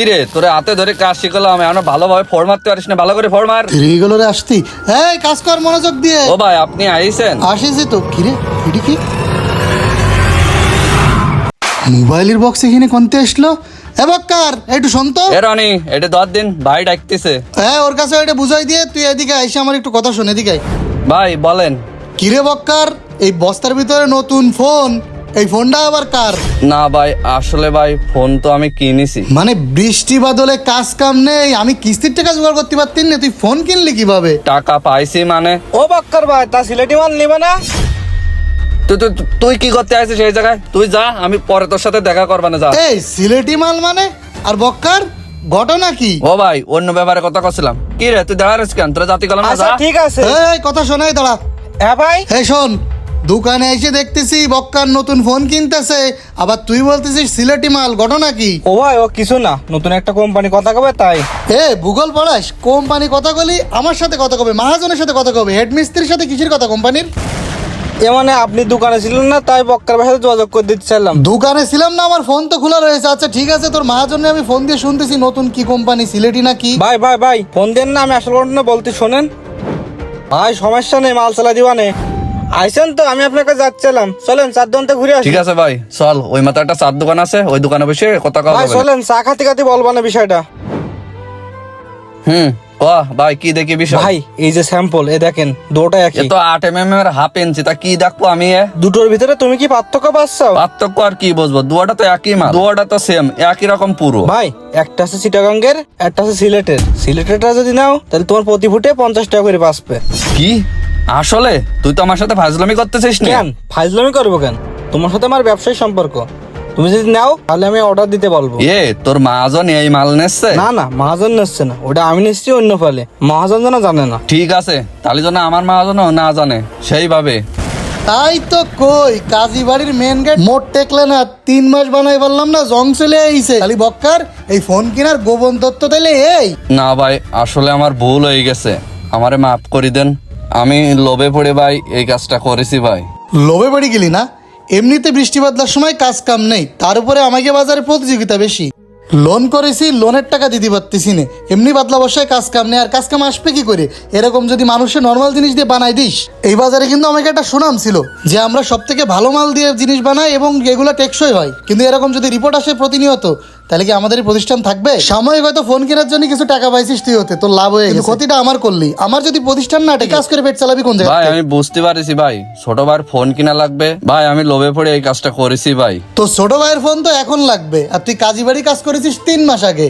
কি রে তোরে হাতে ধরে কাজ শিখলাম এখন ভালোভাবে ফোর মারতে পারিস না ভালো করে ফোর মার। রেগুলারে আসতি। এই কাজ কর মনোযোগ দিয়ে। ও ভাই আপনি আইছেন আসিছি তো। এটি কি? মোবাইলের বক্স এখানে কোনতে আসলো? বক্কার একটু শোন তো। এ রনি এটা দশ দিন ভাই ডাকতেছে। হ্যাঁ ওর কাছে এটা বুঝাই দিয়ে তুই এদিকে আইসে আমার একটু কথা শোন এদিকে ভাই বলেন। কিরে বক্কার এই বস্তার ভিতরে নতুন ফোন এই ফোনটা আবার কার? না ভাই আসলে ভাই ফোন তো আমি কিনেছি। মানে বৃষ্টি বাদলে কাজ কাম নেই আমি কিস্তির টাকা জোগাড় করতে পারতেন না তুই ফোন কিনলি কীভাবে? টাকা পাইছি মানে। ও বাক্কার ভাই তা সিলেটি মাল নেবে না? তুই তুই তুই কি করতে আইছিস সেই জায়গায়? তুই যা আমি পরে তোর সাথে দেখা করবা না যা। এই সিলেটি মাল মানে? আর বক্কার ঘটনা কি? ও ভাই অন্য ব্যাপারে কথা করছিলাম কি রে তুই দাঁড়াস কেন? তোর জাতি কলম না আচ্ছা যা। ঠিক আছে। এই কথা শোনাই দাঁড়া। হ্যাঁ ভাই। এই শোন। দোকানে এসে দেখতেছি বক্কার নতুন ফোন কিনতেছে। আবার তুই বলতেছিস সিলেটি মাল ঘটনা কি? ও ভাই ও কিছু না নতুন একটা কোম্পানি কথা কবে তাই? এ ভূগোল পড়াস কোম্পানি কথা বলি আমার সাথে কথা কবে মহাজনের সাথে কথা কবে হেড মিস্ত্রির সাথে কিসের কথা কোম্পানির? এ মানে আপনি দোকানে ছিলেন না তাই বক্কার ভাইয়ের সাথে যোগাযোগ করে দিতে চাইলাম দোকানে ছিলাম না আমার ফোন তো খোলা রয়েছে। আচ্ছা ঠিক আছে তোর মহাজনে আমি ফোন দিয়ে শুনতেছি নতুন কি কোম্পানি সিলেটি না কি? ভাই ভাই ভাই ফোন দেন না আমি আসল ঘটনা বলতে শোনেন। ভাই সমস্যা নেই মাল চালা দিবানে। আইসেন তো আমি আপনার কাছে যাচ্ছিলাম। চলেন চার দন্তে ঘুরে আসি। ঠিক আছে ভাই চল ওই মাথা একটা চার দোকান আছে ওই দোকানে বসে কথা কওয়া ভাই চলেন চা খাতে খাতে বলবা না বিষয়টা। হুম ক ভাই কি দেখি বিষয়? ভাই এই যে স্যাম্পল এ দেখেন দুটো এ একই তো আট এম এম এর হাফ ইঞ্চি তা কি দেখব আমি এ? দুটোর ভিতরে তুমি কি পার্থক্য পাচ্ছ? পার্থক্য আর কি বুঝব দুয়াটা তো একই মাল। দুয়াটা তো সেম একই রকম পুরো। ভাই একটা আছে চিটাগাঙ্গের একটা আছে সিলেটের। সিলেটেরটা যদি নাও তাহলে তোমার প্রতি ফুটে পঞ্চাশ টাকা করে বাঁচবে। কি? আসলে তুই তো আমার সাথে ফাজলামি করতেছিস না। কেন? ফাইজলামি করব কেন? তোমার সাথে আমার ব্যবসায়ী সম্পর্ক। তুমি যদি নাও তাহলে আমি অর্ডার দিতে বলব। এ তোর মাজন এই মাল নেচ্ছে না না মহাজন নিচ্ছে না। ওটা আমি নিচ্ছি অন্য ফলে। মহাজন যেন জানে না। ঠিক আছে তাহলে জন্য আমার মাহাজনও না জানে সেইভাবে। তাই তো কই কাজী বাড়ির মেন গেট মোট টেকলে না তিন মাস বানাই পারলাম না জং চলে আইছে। খালি বক্কার এই ফোন কেনার গোপন তত্ত্ব তাইলে এই। না ভাই আসলে আমার ভুল হয়ে গেছে। আমারে মাফ করে দেন। আমি লোভে পড়ে ভাই, এই কাজটা করেছি ভাই। লোভে পড়ে গেলি না? এমনিতে বৃষ্টি বাদলার সময় কাজ কাম নেই, তার উপরে আমাকে বাজারে প্রতিযোগিতা বেশি। লোন করেছি লোনের টাকা দিতে পারতেছি না, এমনি বাদলা বসায় কাজ কাম নেই, আর কাজ কাম আসবে কি করে? এরকম যদি মানুষের নর্মাল জিনিস দিয়ে বানাই দিস, এই বাজারে কিন্তু আমাকে একটা সুনাম ছিল, যে আমরা সব থেকে ভালো মাল দিয়ে জিনিস বানাই এবং এগুলো টেকসই হয়। কিন্তু এরকম যদি রিপোর্ট আসে প্রতিনিয়ত তাহলে কি আমাদের প্রতিষ্ঠান থাকবে? সাময়িক হয়তো ফোন কেনার জন্য কিছু টাকা পাইছিস তুই হতে তোর লাভ হয়ে গেছে। ক্ষতিটা আমার করলি। আমার যদি প্রতিষ্ঠান না কাজ করে পেট চালাবি কোন ভাই জায়গায় আমি বুঝতে পারছি ভাই ছোট ভাইয়ের ফোন কিনা লাগবে? ভাই আমি লোভে পড়ে এই কাজটা করেছি ভাই। তো ছোট ভাইয়ের ফোন তো এখন লাগবে আর তুই কাজী বাড়ি কাজ করেছিস তিন মাস আগে।